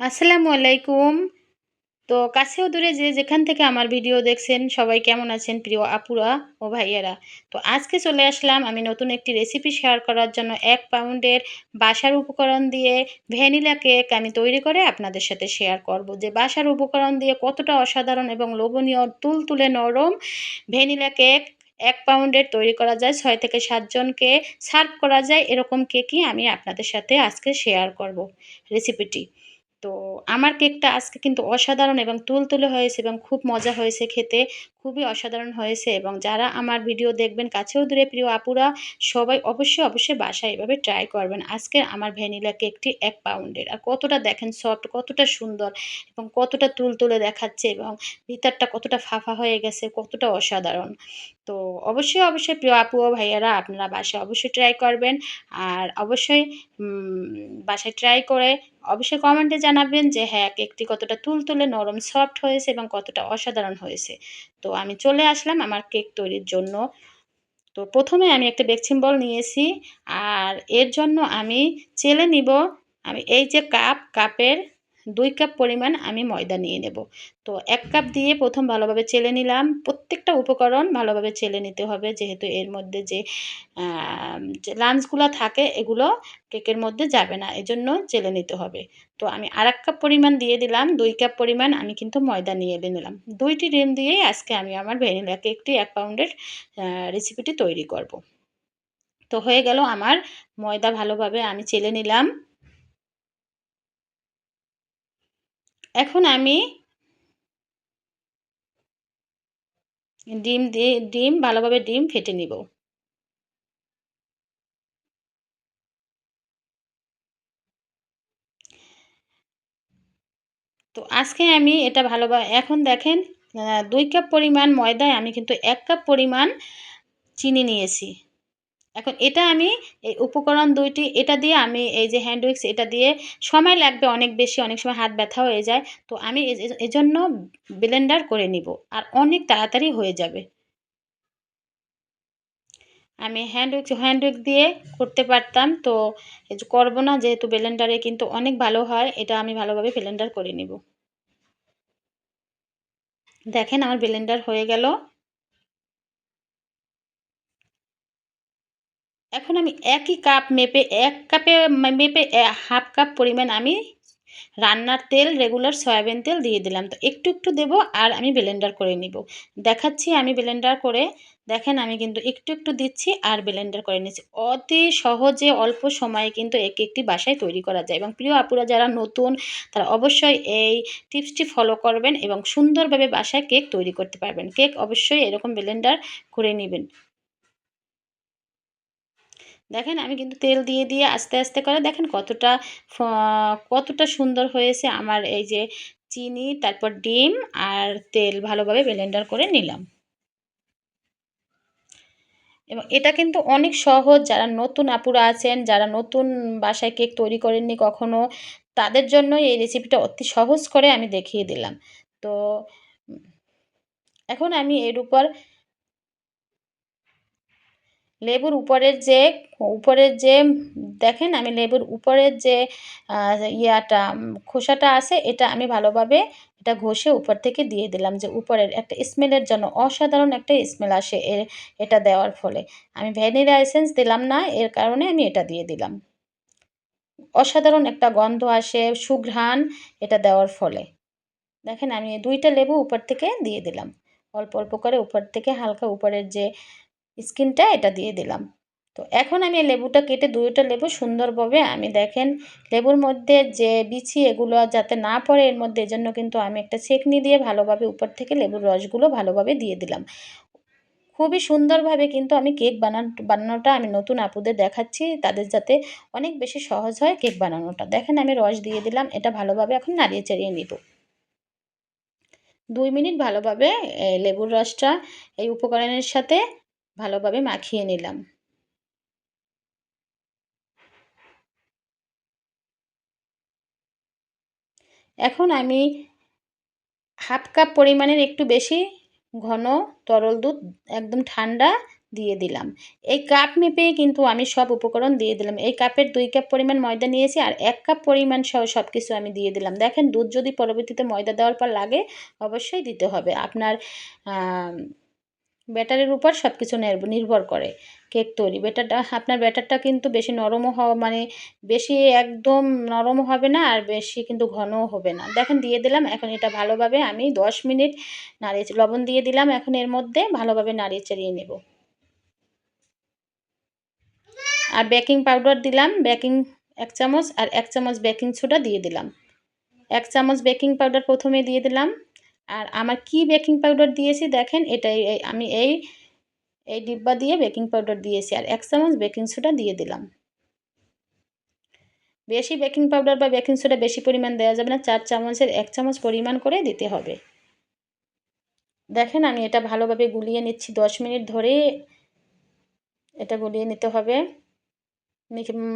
আসসালামু আলাইকুম। তো কাছেও দূরে যে যেখান থেকে আমার ভিডিও দেখছেন, সবাই কেমন আছেন প্রিয় আপুরা ও ভাইয়ারা? তো আজকে চলে আসলাম আমি নতুন একটি রেসিপি শেয়ার করার জন্য এক পাউন্ডের বাসার উপকরণ দিয়ে ভ্যানিলা কেক আমি তৈরি করে আপনাদের সাথে শেয়ার করব। যে বাসার উপকরণ দিয়ে কতটা অসাধারণ এবং লোভনীয় তুল তুলে নরম ভ্যানিলা কেক এক পাউন্ডের তৈরি করা যায়, ছয় থেকে সাতজনকে সার্ভ করা যায়, এরকম কেকই আমি আপনাদের সাথে আজকে শেয়ার করব রেসিপিটি তো আমার কেকটা আজকে কিন্তু অসাধারণ এবং তুলতুলে হয়েছে এবং খুব মজা হয়েছে খেতে। খুবই অসাধারণ হয়েছে এবং যারা আমার ভিডিও দেখবেন কাছেও দূরে, প্রিয় আপুরা, সবাই অবশ্যই অবশ্যই বাসায় এভাবে ট্রাই করবেন। আজকে আমার ভ্যানিলা কেকটি এক পাউন্ডের আর কতটা দেখেন সফট কতটা সুন্দর এবং কতটা তুলতুলে দেখাচ্ছে এবং ভিতরটা কতটা ফাফা হয়ে গেছে, কতটা অসাধারণ। তো অবশ্যই অবশ্যই প্রিয় আপু ও ভাইয়ারা, আপনারা বাসায় অবশ্যই ট্রাই করবেন। আর অবশ্যই বাসায় ট্রাই করে অবশ্যই কমেন্টে জানাবেন যে হ্যাঁ কেকটি কতটা তুলতুলে নরম সফট হয়েছে এবং কতটা অসাধারণ হয়েছে। তো আমি চলে আসলাম আমার কেক তৈরির জন্য। তো প্রথমে আমি একটা বেকচিম বল নিয়েছি আর এর জন্য আমি চেলে নিব। আমি এই যে কাপ কাপের দুই কাপ পরিমাণ আমি ময়দা নিয়ে নেব। তো এক কাপ দিয়ে প্রথম ভালোভাবে চেলে নিলাম। প্রত্যেকটা উপকরণ ভালোভাবে চেলে নিতে হবে, যেহেতু এর মধ্যে যে লাঞ্চগুলো থাকে, এগুলো কেকের মধ্যে যাবে না, এজন্য চেলে নিতে হবে। তো আমি আর এক কাপ পরিমাণ দিয়ে দিলাম, দুই কাপ পরিমাণ আমি কিন্তু ময়দা নিয়ে এলে নিলাম। দুইটি ডিম দিয়েই আজকে আমি আমার ভ্যানিলা কেকটি এক পাউন্ডের রেসিপিটি তৈরি করব। তো হয়ে গেল আমার ময়দা ভালোভাবে আমি চেলে নিলাম। এখন আমি ডিম দিয়ে, ডিম, ভালোভাবে ডিম ফেটে নিব। তো আজকে আমি এটা ভালোভাবে, এখন দেখেন দুই কাপ পরিমাণ ময়দায় আমি কিন্তু এক কাপ পরিমাণ চিনি নিয়েছি। এখন এটা আমি এই উপকরণ দুইটি, এটা দিয়ে আমি এই যে হ্যান্ড উইক্স এটা দিয়ে সময় লাগবে অনেক বেশি, অনেক সময় হাত ব্যথা হয়ে যায়। তো আমি এজন্য ব্লেন্ডার করে নিব আর অনেক তাড়াতাড়ি হয়ে যাবে। আমি হ্যান্ড উইক্স হ্যান্ড উইক দিয়ে করতে পারতাম, তো করব না যেহেতু ব্লেন্ডারে কিন্তু অনেক ভালো হয়, এটা আমি ভালোভাবে ব্লেন্ডার করে নিব। দেখেন আমার ব্লেন্ডার হয়ে গেল। এখন আমি একই কাপ মেপে, এক কাপে মেপে হাফ কাপ পরিমাণ আমি রান্নার তেল রেগুলার সয়াবিন তেল দিয়ে দিলাম। তো একটু একটু দেব আর আমি ব্লেন্ডার করে নিব। দেখাচ্ছি, আমি ব্লেন্ডার করে, দেখেন আমি কিন্তু একটু একটু দিচ্ছি আর ব্লেন্ডার করে নিচ্ছি। অতি সহজে অল্প সময়ে কিন্তু এক একটি বাসায় তৈরি করা যায় এবং প্রিয় আপুরা যারা নতুন, তারা অবশ্যই এই টিপসটি ফলো করবেন এবং সুন্দরভাবে বাসায় কেক তৈরি করতে পারবেন। কেক অবশ্যই এরকম ব্লেন্ডার করে নেবেন। দেখেন আমি কিন্তু তেল দিয়ে দিয়ে আস্তে আস্তে করে দেখেন কতটা কতটা সুন্দর হয়েছে আমার এই যে চিনি, তারপর ডিম আর তেল ভালোভাবে ব্লেন্ডার করে নিলাম। এবং এটা কিন্তু অনেক সহজ, যারা নতুন আপুরা আছেন, যারা নতুন বাসায় কেক তৈরি করেননি কখনো, তাদের জন্য এই রেসিপিটা অতি সহজ করে আমি দেখিয়ে দিলাম। তো, এখন আমি এর উপর লেবুর উপরের যে উপরের যে, দেখেন আমি লেবুর উপরের যে ইয়াটা, খোসাটা আছে, এটা আমি ভালোভাবে এটা ঘষে উপর থেকে দিয়ে দিলাম যে উপরের একটা স্মেলের জন্য, অসাধারণ একটা স্মেল আসে এর, এটা দেওয়ার ফলে। আমি ভ্যানিলা এসেন্স দিলাম না, এর কারণে আমি এটা দিয়ে দিলাম। অসাধারণ একটা গন্ধ আসে, সুঘ্রাণ এটা দেওয়ার ফলে। দেখেন আমি দুইটা লেবু উপর থেকে দিয়ে দিলাম। অল্প অল্প করে উপর থেকে হালকা উপরের যে স্কিনটা এটা দিয়ে দিলাম। তো এখন আমি লেবুটা কেটে দুইটা লেবু সুন্দরভাবে আমি দেখেন, লেবুর মধ্যে যে বিছি এগুলো যাতে না পড়ে এর মধ্যে এজন্য কিন্তু আমি একটা ছেঁকনি দিয়ে ভালোভাবে উপর থেকে লেবুর রসগুলো ভালোভাবে দিয়ে দিলাম। খুবই সুন্দরভাবে কিন্তু আমি কেক বানান, বানানোটা আমি নতুন আপুদের দেখাচ্ছি, তাদের যাতে অনেক বেশি সহজ হয় কেক বানানোটা। দেখেন আমি রস দিয়ে দিলাম, এটা ভালোভাবে এখন নাড়িয়ে চাড়িয়ে নিব। দুই মিনিট ভালোভাবে লেবুর রসটা এই উপকরণের সাথে ভালোভাবে মাখিয়ে নিলাম। এখন আমি হাফ কাপ পরিমাণের একটু বেশি ঘন তরল দুধ একদম ঠান্ডা দিয়ে দিলাম। এই কাপ মেপেই কিন্তু আমি সব উপকরণ দিয়ে দিলাম। এই কাপের দুই কাপ পরিমাণ ময়দা নিয়েছি আর এক কাপ পরিমাণ সহ সব কিছু আমি দিয়ে দিলাম। দেখেন দুধ যদি পরবর্তীতে ময়দা দেওয়ার পর লাগে, অবশ্যই দিতে হবে। আপনার ব্যাটারের উপর সব কিছু নির্ভর করে কেক তৈরি। ব্যাটারটা, আপনার ব্যাটারটা কিন্তু বেশি নরমও হওয়া মানে বেশি একদম নরমও হবে না আর বেশি কিন্তু ঘনও হবে না। দেখেন দিয়ে দিলাম, এখন এটা ভালোভাবে আমি দশ মিনিট নাড়িয়ে, লবণ দিয়ে দিলাম, এখন এর মধ্যে ভালোভাবে নাড়িয়ে চাড়িয়ে নেব। আর বেকিং পাউডার দিলাম, বেকিং এক চামচ, আর এক চামচ বেকিং সোডা দিয়ে দিলাম। এক চামচ বেকিং পাউডার প্রথমে দিয়ে দিলাম। আর আমার কি বেকিং পাউডার দিয়েছি দেখেন, এটাই আমি এই এই ডিব্বা দিয়ে বেকিং পাউডার দিয়েছি আর এক চামচ বেকিং সোডা দিয়ে দিলাম। বেশি বেকিং পাউডার বা বেকিং সোডা বেশি পরিমাণ দেওয়া যাবে না, চার চামচের এক চামচ পরিমাণ করে দিতে হবে। দেখেন আমি এটা ভালোভাবে গুলিয়ে নিচ্ছি, দশ মিনিট ধরে এটা গুলিয়ে নিতে হবে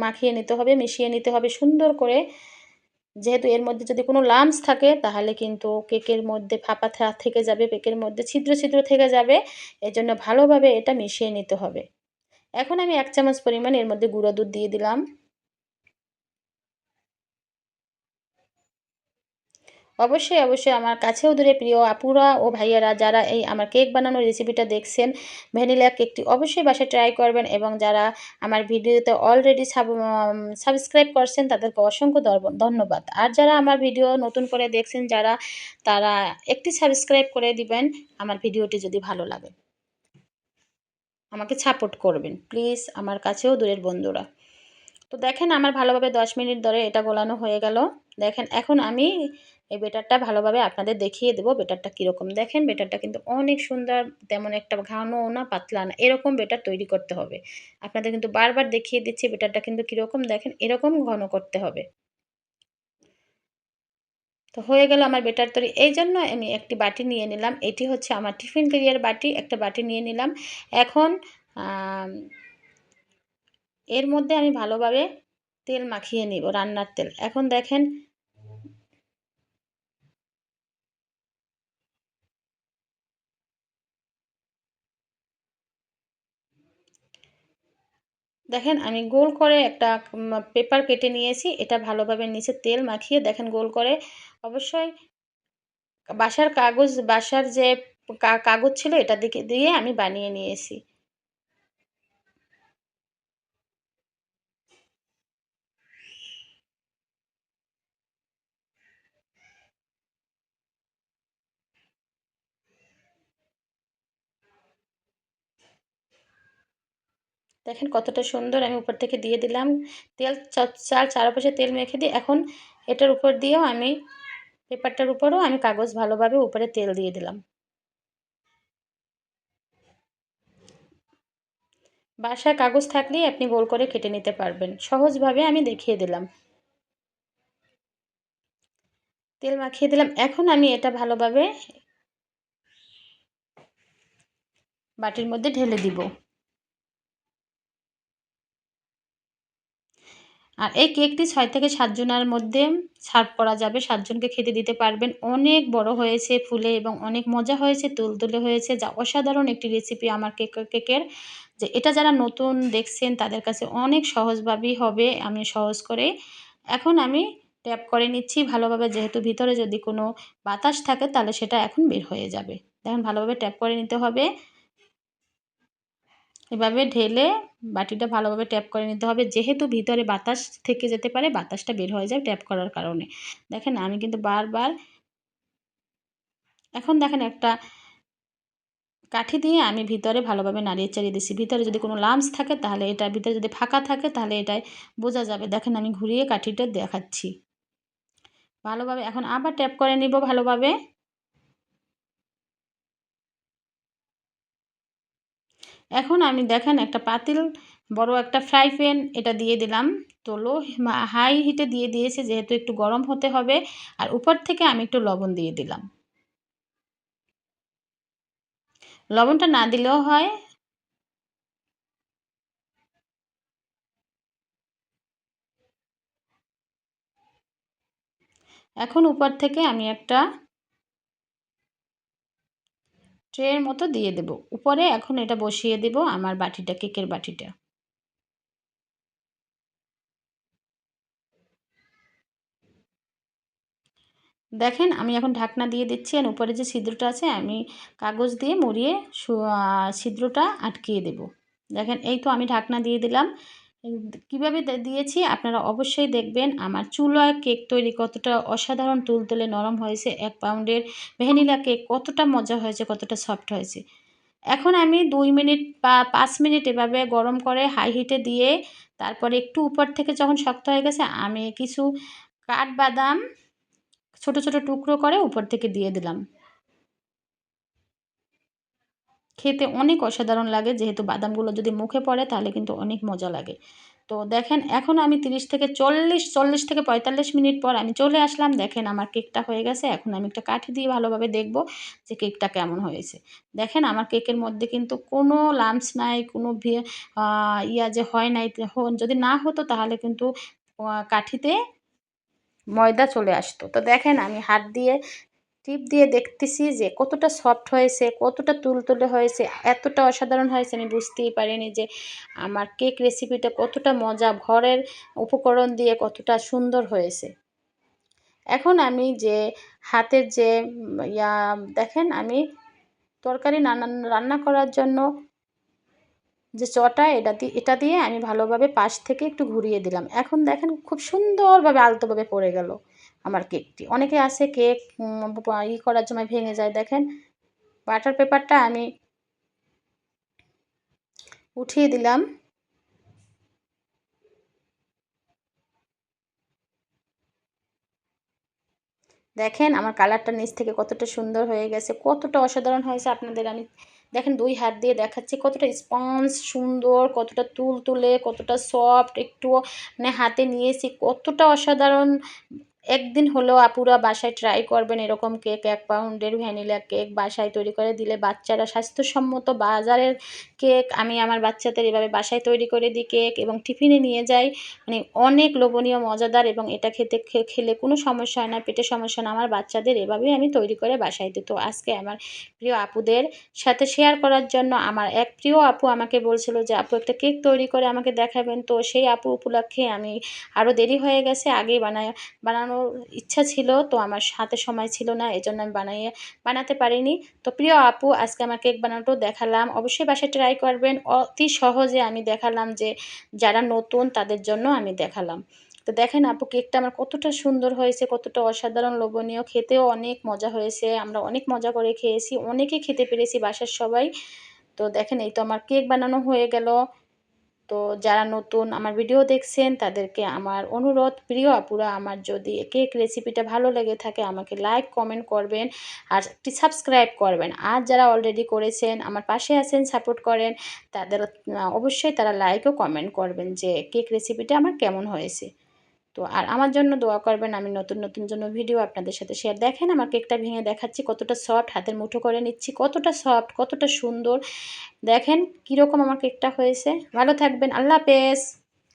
মাখিয়ে নিতে হবে, মিশিয়ে নিতে হবে, সুন্দর করে যেহেতু এর মধ্যে যদি কোনো লামস থাকে, তাহলে কিন্তু কেকের মধ্যে ফাঁপা থেকে যাবে, কেকের মধ্যে ছিদ্র ছিদ্র থেকে যাবে। এর জন্য ভালোভাবে এটা মিশিয়ে নিতে হবে। এখন আমি এক চামচ পরিমাণ এর মধ্যে গুঁড়ো দুধ দিয়ে দিলাম। অবশ্যই অবশ্যই আমার কাছেও দূরে প্রিয় আপুরা ও ভাইয়ারা যারা এই আমার কেক বানানোর রেসিপিটা দেখছেন, ভ্যানিলা কেকটি অবশ্যই বাসায় ট্রাই করবেন এবং যারা আমার ভিডিওতে অলরেডি সাবস্ক্রাইব করছেন তাদেরকে অসংখ্য ধন্যবাদ। আর যারা আমার ভিডিও নতুন করে দেখছেন, যারা, তারা একটি সাবস্ক্রাইব করে দিবেন, আমার ভিডিওটি যদি ভালো লাগে। আমাকে সাপোর্ট করবেন প্লিজ আমার কাছেও দূরের বন্ধুরা। তো দেখেন, আমার ভালোভাবে দশ মিনিট ধরে এটা গোলানো হয়ে গেল। দেখেন, এখন আমি এই বেটারটা ভালোভাবে আপনাদের দেখিয়ে দেবো, বেটারটা কীরকম। দেখেন বেটারটা কিন্তু অনেক সুন্দর, তেমন একটা ঘানও না, পাতলা না, এরকম বেটার তৈরি করতে হবে। আপনাদের কিন্তু বারবার দেখিয়ে দিচ্ছি বেটারটা কিন্তু কীরকম, দেখেন এরকম ঘন করতে হবে। তো হয়ে গেল আমার বেটার তৈরি। এই জন্য আমি একটি বাটি নিয়ে নিলাম। এটি হচ্ছে আমার টিফিন কেরিয়ার বাটি, একটা বাটি নিয়ে নিলাম। এখন এর মধ্যে আমি ভালোভাবে তেল মাখিয়ে নিব, রান্নার তেল। এখন দেখেন দেখেন, আমি গোল করে একটা পেপার কেটে নিয়েছি। এটা ভালোভাবে নিচে তেল মাখিয়ে দেখেন গোল করে। অবশ্যই বাসার কাগজ, বাসার যে কাগজ ছিল, এটা দিকে দিয়ে আমি বানিয়ে নিয়েছি। দেখেন কতটা সুন্দর, আমি উপর থেকে দিয়ে দিলাম। তেল চার চারপাশে তেল মেখে দিয়ে এখন এটার উপর দিয়েও আমি পেপারটার উপরেও আমি কাগজ ভালোভাবে উপরে তেল দিয়ে দিলাম। বাসায় কাগজ থাকলেই আপনি গোল করে কেটে নিতে পারবেন। সহজভাবে আমি দেখিয়ে দিলাম। তেল মাখিয়ে দিলাম। এখন আমি এটা ভালোভাবে বাটির মধ্যে ঢেলে দিব। আর এই কেকটি ছয় থেকে সাতজনের মধ্যে সার্ভ করা যাবে। সাতজনকে খেতে দিতে পারবেন। অনেক বড় হয়েছে ফুলে এবং অনেক মজা হয়েছে তুলতুলে হয়েছে। যা অসাধারণ একটি রেসিপি আমার কেক, কেকের। যে এটা যারা নতুন দেখছেন, তাদের কাছে অনেক সহজভাবেই হবে। আমি সহজ করে এখন আমি ট্যাপ করে নিচ্ছি। ভালোভাবে যেহেতু ভিতরে যদি কোনো বাতাস থাকে, তাহলে সেটা এখন বের হয়ে যাবে। দেখেন, ভালোভাবে ট্যাপ করে নিতে হবে। এভাবে ঢেলে বাটিটা ভালোভাবে ট্যাপ করে নিতে হবে। যেহেতু ভিতরে বাতাস থেকে যেতে পারে, বাতাসটা বের হয়ে যায় ট্যাপ করার কারণে। দেখেন, আমি কিন্তু বারবার এখন দেখেন একটা কাঠি দিয়ে আমি ভিতরে ভালোভাবে নাড়িয়ে চাড়িয়ে দিচ্ছি। ভিতরে যদি কোনো লামস থাকে, তাহলে এটা ভিতরে যদি ফাঁকা থাকে, তাহলে এটাই বোঝা যাবে। দেখেন, আমি ঘুরিয়ে কাঠিটা দেখাচ্ছি। ভালোভাবে এখন আবার ট্যাপ করে নিব ভালোভাবে। এখন আমি দেখেন একটা পাতিল, বড় একটা ফ্রাই প্যান, এটা দিয়ে দিলাম। তো লো হাই হিটে দিয়ে দিয়েছে, যেহেতু একটু গরম হতে হবে। আর উপর থেকে আমি একটু লবণ দিয়ে দিলাম। লবণটা না দিলেও হয়। এখন উপর থেকে আমি একটা ট্রের মতো দিয়ে দেব। উপরে এখন এটা বসিয়ে দেব, আমার বাটিটা, কেকের বাটিটা। দেখেন, আমি এখন ঢাকনা দিয়ে দিচ্ছি আর উপরে যে ছিদ্রটা আছে, আমি কাগজ দিয়ে মুড়িয়ে ছিদ্রটা আটকিয়ে দেব। দেখেন, এই তো আমি ঢাকনা দিয়ে দিলাম। কীভাবে দিয়েছি আপনারা অবশ্যই দেখবেন। আমার চুলায় কেক তৈরি কতটা অসাধারণ তুলতুলে নরম হয়েছে, এক পাউন্ডের ভ্যানিলা কেক কতটা মজা হয়েছে, কতটা সফট হয়েছে। এখন আমি দুই মিনিট বা পাঁচ মিনিট এভাবে গরম করে হাই হিটে দিয়ে তারপরে একটু উপর থেকে যখন শক্ত হয়ে গেছে, আমি কিছু কাঠবাদাম ছোট ছোট টুকরো করে উপর থেকে দিয়ে দিলাম। খেতে অনেক অসাধারণ লাগে। যেহেতু বাদামগুলো যদি মুখে পড়ে, তাহলে কিন্তু অনেক মজা লাগে। তো দেখেন, এখন আমি তিরিশ থেকে চল্লিশ চল্লিশ থেকে পঁয়তাল্লিশ মিনিট পর আমি চলে আসলাম। দেখেন, আমার কেকটা হয়ে গেছে। এখন আমি একটা কাঠি দিয়ে ভালোভাবে দেখব যে কেকটা কেমন হয়েছে। দেখেন, আমার কেকের মধ্যে কিন্তু কোনো লামস নাই, কোনো ইয়া যে হয় নাই যদি না হতো, তাহলে কিন্তু কাঠিতে ময়দা চলে আসতো। তো দেখেন, আমি হাত দিয়ে টিপ দিয়ে দেখতেছি যে কতটা সফট হয়েছে, কতটা তুলতুলে হয়েছে, এতটা অসাধারণ হয়েছে আমি বুঝতেই পারিনি যে আমার কেক রেসিপিটা কতটা মজা, ঘরের উপকরণ দিয়ে কতটা সুন্দর হয়েছে। এখন আমি যে হাতের যে ইয়া, দেখেন আমি তরকারি নানান রান্না করার জন্য যে চটা, এটা দিয়ে এটা দিয়ে আমি ভালোভাবে পাশ থেকে একটু ঘুরিয়ে দিলাম। এখন দেখেন খুব সুন্দরভাবে আলতোভাবে পড়ে গেল। আমার কেকটি। অনেকে আছে কেক ই করার সময় ভেঙে যায়, দেখেন। বাটার পেপারটা আমি উঠিয়ে দিলাম। দেখেন আমার কালারটা নিচ থেকে কতটা সুন্দর হয়ে গেছে, কতটা অসাধারণ হয়েছে আপনাদের আমি দেখেন দুই হাত দিয়ে দেখাচ্ছি, কতটা স্পঞ্জ সুন্দর, কতটা তুল তুলে কতটা সফট একটু মানে হাতে নিয়েছি, কতটা অসাধারণ একদিন হলেও আপুরা বাসায় ট্রাই করবেন এরকম কেক এক পাউন্ডের ভ্যানিলা কেক বাসায় তৈরি করে দিলে বাচ্চারা স্বাস্থ্যসম্মত বাজারের কেক আমি আমার বাচ্চাদের এভাবে বাসায় তৈরি করে দিই কেক এবং টিফিনে নিয়ে যাই। মানে অনেক লোভনীয়, মজাদার এবং এটা খেতে খেলে কোনো সমস্যা হয় না, পেটের সমস্যা না, আমার বাচ্চাদের এভাবেই আমি তৈরি করে বাসায় দিই। তো আজকে আমার প্রিয় আপুদের সাথে শেয়ার করার জন্য আমার এক প্রিয় আপু আমাকে বলছিল যে, আপু একটা কেক তৈরি করে আমাকে দেখাবেন। তো সেই আপু উপলক্ষে আমি আরও দেরি হয়ে গেছে, আগেই বানায় বানানোর ইচ্ছা ছিল, তো আমার হাতে সময় ছিল না এই আমি বানাইয়ে বানাতে পারিনি। তো প্রিয় আপু, আজকে আমার কেক বানানোটাও দেখালাম। অবশ্যই বাসায় ট্রাই করবেন। অতি সহজে আমি দেখালাম যে যারা নতুন তাদের জন্য আমি দেখালাম। তো দেখেন আপু, কেকটা আমার কতটা সুন্দর হয়েছে, কতটা অসাধারণ লোভনীয়। খেতেও অনেক মজা হয়েছে। আমরা অনেক মজা করে খেয়েছি, অনেকে খেতে পেরেছি বাসার সবাই। তো দেখেন, এই তো আমার কেক বানানো হয়ে গেল। তো যারা নতুন আমার ভিডিও দেখছেন, তাদেরকে আমার অনুরোধ, প্রিয় আপুরা, আমার যদি কেক রেসিপিটা ভালো লেগে থাকে, আমাকে লাইক কমেন্ট করবেন আর একটি সাবস্ক্রাইব করবেন। আর যারা অলরেডি করেছেন, আমার পাশে আছেন সাপোর্ট করেন, তাদের, অবশ্যই তারা লাইক ও কমেন্ট করবেন যে কেক রেসিপিটা আমার কেমন হয়েছে। তো আর আমার জন্য দোয়া করবেন, আমি নতুন নতুন জন্য ভিডিও আপনাদের সাথে শেয়ার দেখেন, আমার কেকটা ভেঙে দেখাচ্ছি, কতটা সফট হাতের মুঠো করে নিচ্ছি, কতটা সফট কতটা সুন্দর। দেখেন কীরকম আমার কেকটা হয়েছে। ভালো থাকবেন, আল্লাহ হাফেজ।